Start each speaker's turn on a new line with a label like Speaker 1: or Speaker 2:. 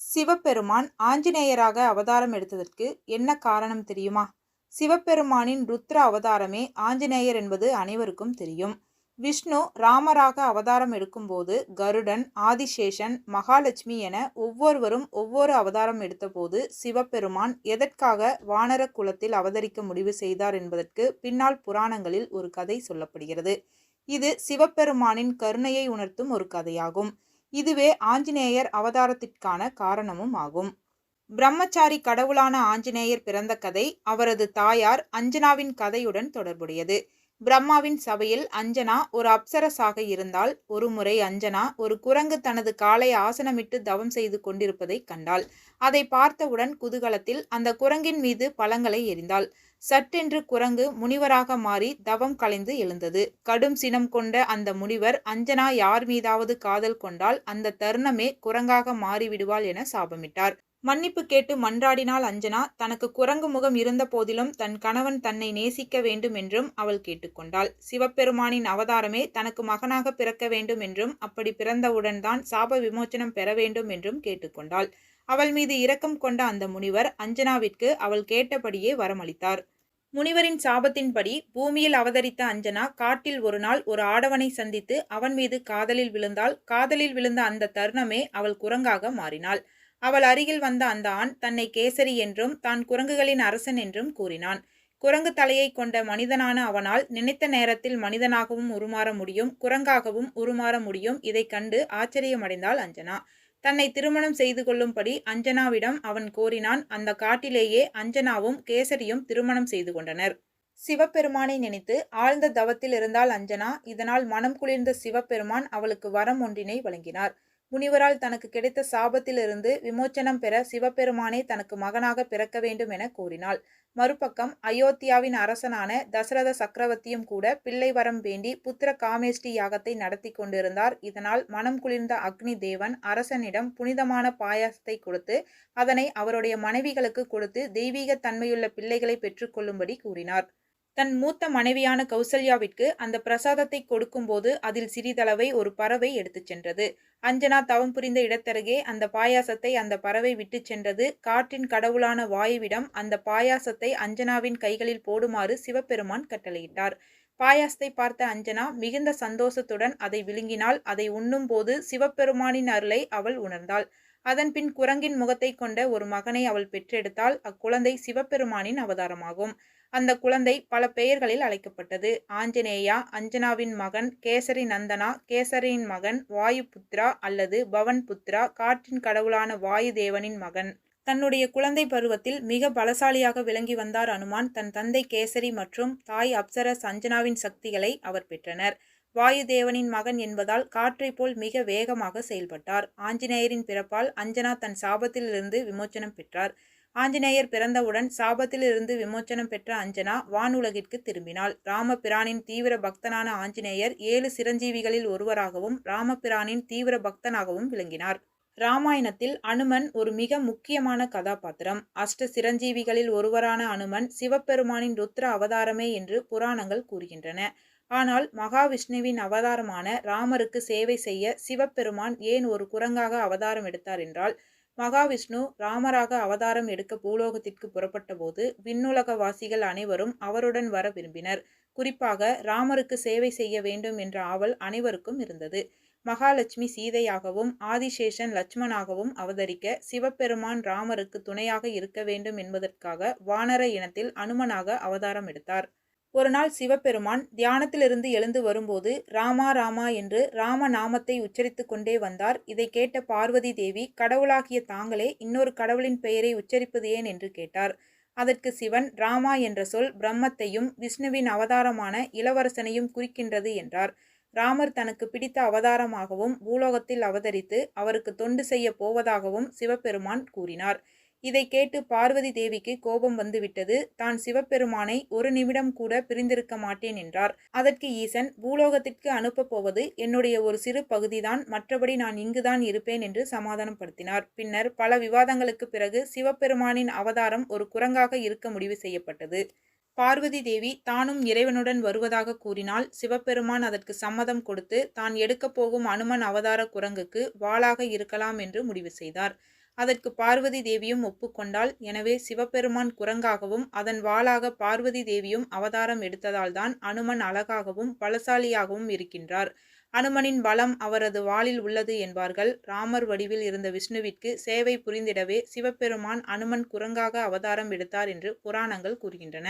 Speaker 1: சிவபெருமான் ஆஞ்சநேயராக அவதாரம் எடுத்ததற்கு என்ன காரணம் தெரியுமா? சிவபெருமானின் ருத்ர அவதாரமே ஆஞ்சநேயர் என்பது அனைவருக்கும் தெரியும். விஷ்ணு ராமராக அவதாரம் எடுக்கும்போது கருடன் ஆதிசேஷன் மகாலட்சுமி என ஒவ்வொருவரும் ஒவ்வொரு அவதாரம் எடுத்தபோது சிவபெருமான் எதற்காக வானர குலத்தில் அவதரிக்க முடிவு செய்தார் என்பதற்கு பின்னால் புராணங்களில் ஒரு கதை சொல்லப்படுகிறது. இது சிவபெருமானின் கருணையை உணர்த்தும் ஒரு கதையாகும். இதுவே ஆஞ்சநேயர் அவதாரத்திற்கான காரணமும் ஆகும் பிரம்மச்சாரி கடவுளான ஆஞ்சநேயர் பிறந்த கதை அவரது தாயார் அஞ்சனாவின் கதையுடன் தொடர்புடையது. பிரம்மாவின் சபையில் அஞ்சனா ஒரு அப்சரசாக இருந்தால் ஒருமுறை அஞ்சனா ஒரு குரங்கு தனது காலை ஆசனமிட்டு தவம் செய்து கொண்டிருப்பதை கண்டாள். அதை பார்த்தவுடன் குதூகலத்தில் அந்த குரங்கின் மீது பழங்களை எறிந்தாள் சட்டென்று குரங்கு முனிவராக மாறி தவம் கலைந்து எழுந்தது. கடும் சினம் கொண்ட அந்த முனிவர் அஞ்சனா யார் மீதாவது காதல் கொண்டால் அந்த தருணமே குரங்காக மாறிவிடுவாள் என சாபமிட்டார். மன்னிப்பு கேட்டு மன்றாடினாள் அஞ்சனா. தனக்கு குரங்கு முகம் இருந்த போதிலும் தன் கணவன் தன்னை நேசிக்க வேண்டும் என்றும் அவள் கேட்டுக்கொண்டாள். சிவபெருமானின் அவதாரமே தனக்கு மகனாக பிறக்க வேண்டும் என்றும் அப்படி பிறந்தவுடன் தான் சாப விமோச்சனம் பெற வேண்டும் என்றும் கேட்டுக்கொண்டாள். அவள் மீது இரக்கம் கொண்ட அந்த முனிவர் அஞ்சனாவிற்கு அவள் கேட்டபடியே வரமளித்தார். முனிவரின் சாபத்தின்படி பூமியில் அவதரித்த அஞ்சனா காட்டில் ஒரு நாள் ஒரு ஆடவனை சந்தித்து அவன் மீது காதலில் விழுந்தாள் காதலில் விழுந்த அந்த தருணமே அவள் குரங்காக மாறினாள். அவள் அருகில் வந்த அந்த ஆண் தன்னை கேசரி என்றும் தான் குரங்குகளின் அரசன் என்றும் கூறினான். குரங்கு தலையை கொண்ட மனிதனான அவனால் நினைத்த நேரத்தில் மனிதனாகவும் உருமாற முடியும் குரங்காகவும் உருமாற முடியும். இதை கண்டு ஆச்சரியமடைந்தாள் அஞ்சனா. தன்னை திருமணம் செய்து கொள்ளும்படி அஞ்சனாவிடம் அவன் கோரினான். அந்த காட்டிலேயே அஞ்சனாவும் கேசரியும் திருமணம் செய்து கொண்டனர். சிவபெருமானை நினைத்து ஆழ்ந்த தவத்தில் இருந்தால் அஞ்சனா. இதனால் மனம் குளிர்ந்த சிவபெருமான் அவளுக்கு வரம் ஒன்றினை வழங்கினார். முனிவரால் தனக்கு கிடைத்த சாபத்திலிருந்து விமோச்சனம் பெற சிவபெருமானே தனக்கு மகனாக பிறக்க வேண்டும் என கூறினாள். மறுபக்கம் அயோத்தியாவின் அரசனான தசரத சக்கரவர்த்தியும் கூட பிள்ளை வரம் வேண்டி புத்திர காமேஷ்டி யாகத்தை நடத்தி கொண்டிருந்தார். இதனால் மனம் குளிர்ந்த அக்னி தேவன் அரசனிடம் புனிதமான பாயாசத்தை கொடுத்து அதனை அவருடைய மனைவிகளுக்கு கொடுத்து தெய்வீக தன்மையுள்ள பிள்ளைகளை பெற்றுக்கொள்ளும்படி கூறினார். தன் மூத்த மனைவியான கௌசல்யாவிற்கு அந்த பிரசாதத்தை கொடுக்கும்போது அதில் சிறிதளவை ஒரு பறவை எடுத்துச் சென்றது. அஞ்சனா தவம் புரிந்த இடத்தருகே அந்த பாயாசத்தை அந்த பறவை விட்டு சென்றது. காற்றின் கடவுளான வாயுவிடம் அந்த பாயாசத்தை அஞ்சனாவின் கைகளில் போடுமாறு சிவபெருமான் கட்டளையிட்டார். பாயாசத்தை பார்த்த அஞ்சனா மிகுந்த சந்தோஷத்துடன் அதை விழுங்கினால் அதை உண்ணும் போது சிவபெருமானின் அருளை அவள் உணர்ந்தாள். அதன்பின் குரங்கின் முகத்தை கொண்ட ஒரு மகனை அவள் பெற்றெடுத்தால் அக்குழந்தை சிவபெருமானின் அவதாரமாகும். அந்த குழந்தை பல பெயர்களில் அழைக்கப்பட்டது. ஆஞ்சநேயா அஞ்சனாவின் மகன் கேசரி நந்தனா கேசரியின் மகன் வாயுபுத்ரா அல்லது பவன் புத்ரா காற்றின் கடவுளான வாயு தேவனின் மகன். தன்னுடைய குழந்தை பருவத்தில் மிக பலசாலியாக விளங்கி வந்தார் அனுமான். தன் தந்தை கேசரி மற்றும் தாய் அப்சரஸ் அஞ்சனாவின் சக்திகளை அவர் பெற்றனர். வாயுதேவனின் மகன் என்பதால் காற்றைப் போல் மிக வேகமாக செயல்பட்டார். ஆஞ்சநேயரின் பிறப்பால் அஞ்சனா தன் சாபத்திலிருந்து விமோச்சனம் பெற்றார். ஆஞ்சநேயர் பிறந்தவுடன் சாபத்திலிருந்து விமோச்சனம் பெற்ற அஞ்சனா வானுலகிற்கு திரும்பினாள். ராமபிரானின் தீவிர பக்தனான ஆஞ்சநேயர் ஏழு சிரஞ்சீவிகளில் ஒருவராகவும் ராமபிரானின் தீவிர பக்தனாகவும் விளங்கினார். ராமாயணத்தில் அனுமன் ஒரு மிக முக்கியமான கதாபாத்திரம். அஷ்ட சிரஞ்சீவிகளில் ஒருவரான அனுமன் சிவபெருமானின் ருத்ர அவதாரமே என்று புராணங்கள் கூறுகின்றன. ஆனால் மகாவிஷ்ணுவின் அவதாரமான ராமருக்கு சேவை செய்ய சிவபெருமான் ஏன் ஒரு குரங்காக அவதாரம் எடுத்தார் என்றால் மகாவிஷ்ணு ராமராக அவதாரம் எடுக்க பூலோகத்திற்கு புறப்பட்ட போது விண்ணுலக வாசிகள் அனைவரும் அவருடன் வர விரும்பினர். குறிப்பாக ராமருக்கு சேவை செய்ய வேண்டும் என்ற ஆவல் அனைவருக்கும் இருந்தது. மகாலட்சுமி சீதையாகவும் ஆதிசேஷன் லட்சுமணாகவும் அவதரிக்க சிவபெருமான் ராமருக்கு துணையாக இருக்க வேண்டும் என்பதற்காக வானர இனத்தில் அனுமனாக அவதாரம் எடுத்தார். ஒரு நாள் சிவபெருமான் தியானத்திலிருந்து எழுந்து வரும்போது ராமா ராமா என்று ராம நாமத்தை உச்சரித்து கொண்டே வந்தார். இதை கேட்ட பார்வதி தேவி கடவுளாகிய தாங்களே இன்னொரு கடவுளின் பெயரை உச்சரிப்பது ஏன் என்று கேட்டார். அதற்கு சிவன் ராமா என்ற சொல் பிரம்மத்தையும் விஷ்ணுவின் அவதாரமான இளவரசனையும் குறிக்கின்றது என்றார். ராமர் தனக்கு பிடித்த அவதாரமாகவும் பூலோகத்தில் அவதரித்து அவருக்கு தொண்டு செய்ய போவதாகவும் சிவபெருமான் கூறினார். இதை கேட்டு பார்வதி தேவிக்கு கோபம் வந்துவிட்டது. தான் சிவபெருமானை ஒரு நிமிடம் கூட பிரிந்திருக்க மாட்டேன் என்றார். அதற்கு ஈசன் பூலோகத்திற்கு அனுப்பப் போவது என்னுடைய ஒரு சிறு பகுதிதான். மற்றபடி நான் இங்குதான் இருப்பேன் என்று சமாதானப்படுத்தினார். பின்னர் பல விவாதங்களுக்கு பிறகு சிவபெருமானின் அவதாரம் ஒரு குரங்காக இருக்க முடிவு செய்யப்பட்டது. பார்வதி தேவி தானும் இறைவனுடன் வருவதாக கூறினால் சிவபெருமான் அதற்கு சம்மதம் கொடுத்து தான் எடுக்கப் போகும் அனுமன் அவதார குரங்குக்கு வாளாக இருக்கலாம் என்று முடிவு செய்தார். அதற்கு பார்வதி தேவியும் ஒப்புக்கொண்டாள். எனவே சிவபெருமான் குரங்காகவும் அதன் வாளாக பார்வதி தேவியும் அவதாரம் எடுத்ததால்தான் அனுமன் அழகாகவும் பலசாலியாகவும் இருக்கின்றார். அனுமனின் பலம் அவரது வாளில் உள்ளது என்பார்கள். ராமர் வடிவில் இருந்த விஷ்ணுவிற்கு சேவை புரிந்திடவே சிவபெருமான் அனுமன் குரங்காக அவதாரம் எடுத்தார் என்று புராணங்கள் கூறுகின்றன.